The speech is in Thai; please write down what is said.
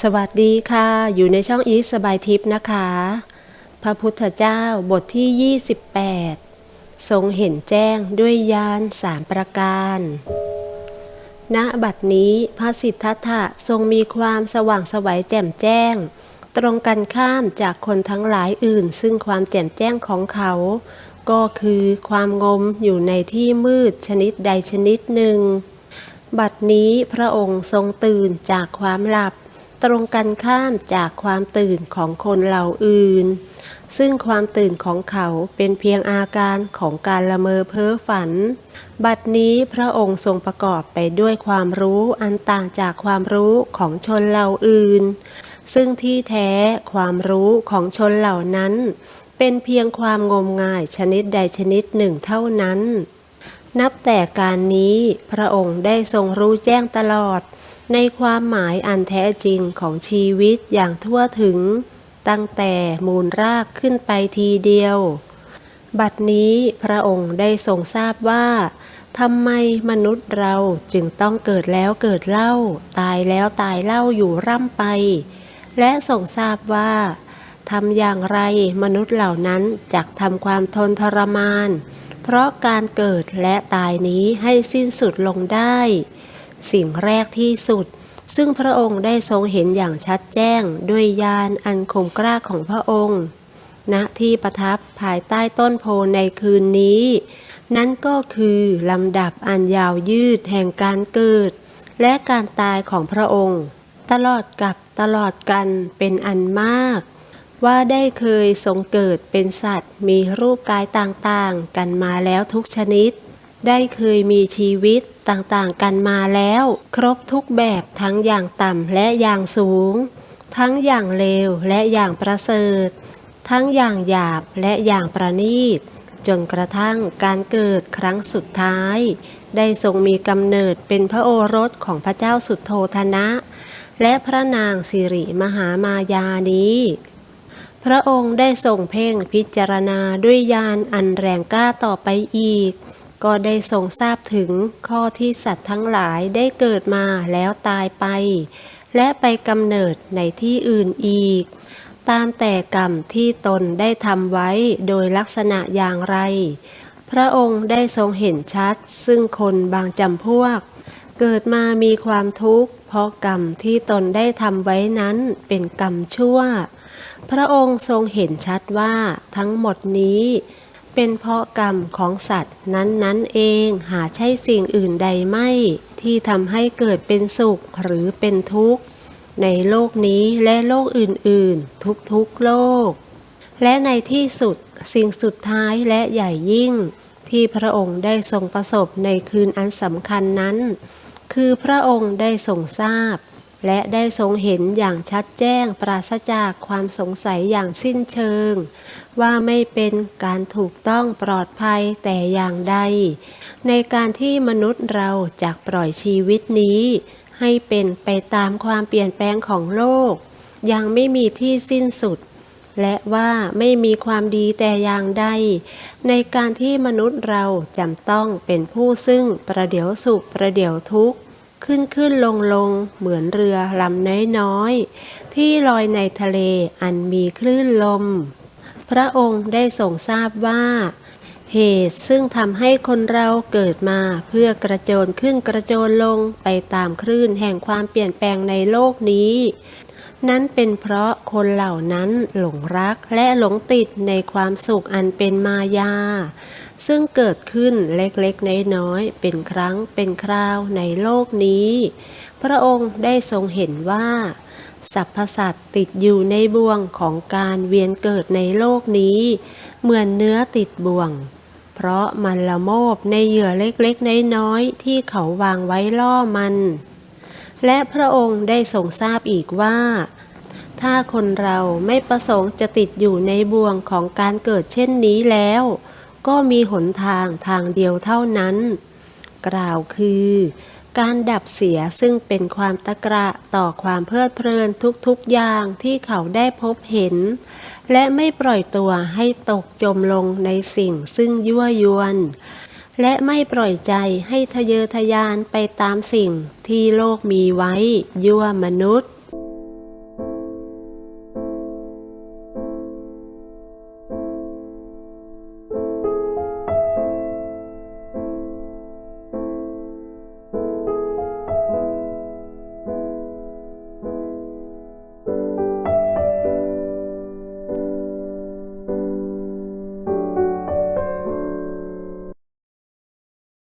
สวัสดีค่ะ อยู่ในช่องอีสสบายทิพย์นะคะ พระพุทธเจ้าบทที่ 28 ทรงเห็นแจ้งด้วยญาณสามประการ ณ บัดนี้พระสิทธัตถะทรงมีความสว่างสวัยแจ่มแจ้ง ตรงกันข้ามจากคนทั้งหลายอื่น ซึ่งความแจ่มแจ้งของเขา ก็คือความงมอยู่ในที่มืดชนิดใดชนิดหนึ่ง บัดนี้พระองค์ทรงตื่นจากความหลับ ตรงกันข้ามจากความตื่นของคนเหล่าอื่น ซึ่งความตื่นของเขาเป็นเพียงอาการของการละเมอเพ้อฝัน บัดนี้พระองค์ทรงประกอบไปด้วยความรู้อันต่างจากความรู้ของชนเหล่าอื่น ซึ่งที่แท้ความรู้ของชนเหล่านั้น เป็นเพียงความงมงายชนิดใดชนิดหนึ่งเท่านั้น นับแต่การนี้พระองค์ได้ทรงรู้แจ้งตลอด ในความหมายอันแท้จริงของชีวิตอย่างทั่วถึง ตั้งแต่มูลรากขึ้นไปทีเดียว บัดนี้พระองค์ได้ทรงทราบว่าทำไมมนุษย์เราจึงต้องเกิดแล้วเกิดเล่า ตายแล้วตายเล่าอยู่ร่ำไป และทรงทราบว่าทำอย่างไรมนุษย์เหล่านั้นจักทำความทนทรมาน ราะการเกิดและตายนี้ให้สิ้นสุดลงได้ สิ่งแรกที่สุด ซึ่งพระองค์ได้ทรงเห็นอย่างชัดแจ้งด้วยญาณอันคมกล้าของพระองค์ณที่ประทับภายใต้ต้นโพในคืนนี้ นั่นก็คือลำดับอันยาวยืดแห่งการเกิด และการตายของพระองค์ ตลอดกับตลอดกันเป็นอันมาก ว่าได้เคยทรงเกิดเป็นสัตว์ มีรูปกายต่างๆ กันมาแล้วทุกชนิด ได้เคยมีชีวิตต่างๆ กันมาแล้ว ครบทุกแบบทั้งอย่างต่ำและอย่างสูง ทั้งอย่างเลวและอย่างประเสริฐ ทั้งอย่างหยาบและอย่างประณีต จนกระทั่งการเกิดครั้งสุดท้าย ได้ทรงมีกำเนิดเป็นพระโอรสของพระเจ้าสุดโทธนะและพระนางสิริมหามายานี้ พระองค์ได้ทรงเพ่งพิจารณาด้วยญาณอันแรงกล้าต่อไปอีก ก็ได้ทรงทราบถึงข้อที่สัตว์ทั้งหลายได้เกิดมาแล้วตายไป และไปกำเนิดในที่อื่นอีก ตามแต่กรรมที่ตนได้ทำไว้โดยลักษณะอย่างไร พระองค์ได้ทรงเห็นชัด ซึ่งคนบางจำพวก เกิดมามีความทุกข์ เพราะกรรมที่ตนได้ทำไว้นั้นเป็นกรรมชั่ว พระองค์ทรงเห็นชัดว่าทั้งหมดนี้ เป็นเพราะกรรมของสัตว์นั้นๆเองหาใช่สิ่งอื่นใดไม่ ที่ทำให้เกิดเป็นสุขหรือเป็นทุกข์ ในโลกนี้และโลกอื่นๆ ทุกๆโลก และในที่สุดสิ่งสุดท้ายและใหญ่ยิ่งที่พระองค์ได้ทรงประสบในคืนอันสำคัญนั้น คือพระองค์ได้ทรงทราบ และได้ทรงเห็นอย่างชัดแจ้งปราศจากความสงสัยอย่างสิ้นเชิง ว่าไม่เป็นการถูกต้องปลอดภัยแต่อย่างใด ในการที่มนุษย์เราจากปล่อยชีวิตนี้ ให้เป็นไปตามความเปลี่ยนแปลงของโลก ยังไม่มีที่สิ้นสุด และว่าไม่มีความดีแต่อย่างใด ในการที่มนุษย์เราจำต้องเป็นผู้ซึ่งประเดี๋ยวสุขประเดี๋ยวทุกข์ ขึ้นขึ้นลงลงเหมือนเรือลำน้อยน้อยๆ ที่ลอยในทะเลอันมีคลื่นลม พระองค์ได้ทรงทราบว่า เหตุซึ่งทำให้คนเราเกิดมาเพื่อกระโจนขึ้นกระโจนลงไปตามคลื่นแห่งความเปลี่ยนแปลงในโลกนี้ นั้นเป็นเพราะคนเหล่านั้นหลงรักและหลงติดในความสุขอันเป็นมายา ซึ่งเกิดขึ้นเล็กๆน้อยๆเป็นครั้งเป็นคราวในโลกนี้ พระองค์ได้ทรงเห็นว่าสรรพสัตว์ติดอยู่ในบ่วงของการเวียนเกิดในโลกนี้ เหมือนเนื้อติดบ่วง เพราะมันละโมบในเหยื่อเล็กๆน้อยๆที่เขาวางไว้ล่อมันและพระองค์ได้ทรงทราบอีกว่า ถ้าคนเราไม่ประสงค์จะติดอยู่ในบ่วงของการเกิดเช่นนี้แล้ว ก็มีหนทางทางเดียวเท่านั้น กล่าวคือ การดับเสียซึ่งเป็นความตะกระต่อความเพลิดเพลินทุกๆอย่างที่เขาได้พบเห็น และไม่ปล่อยตัวให้ตกจมลงในสิ่งซึ่งยั่วยวน และไม่ปล่อยใจให้ทะเยอทะยานไปตามสิ่งที่โลกมีไว้ยั่วมนุษย์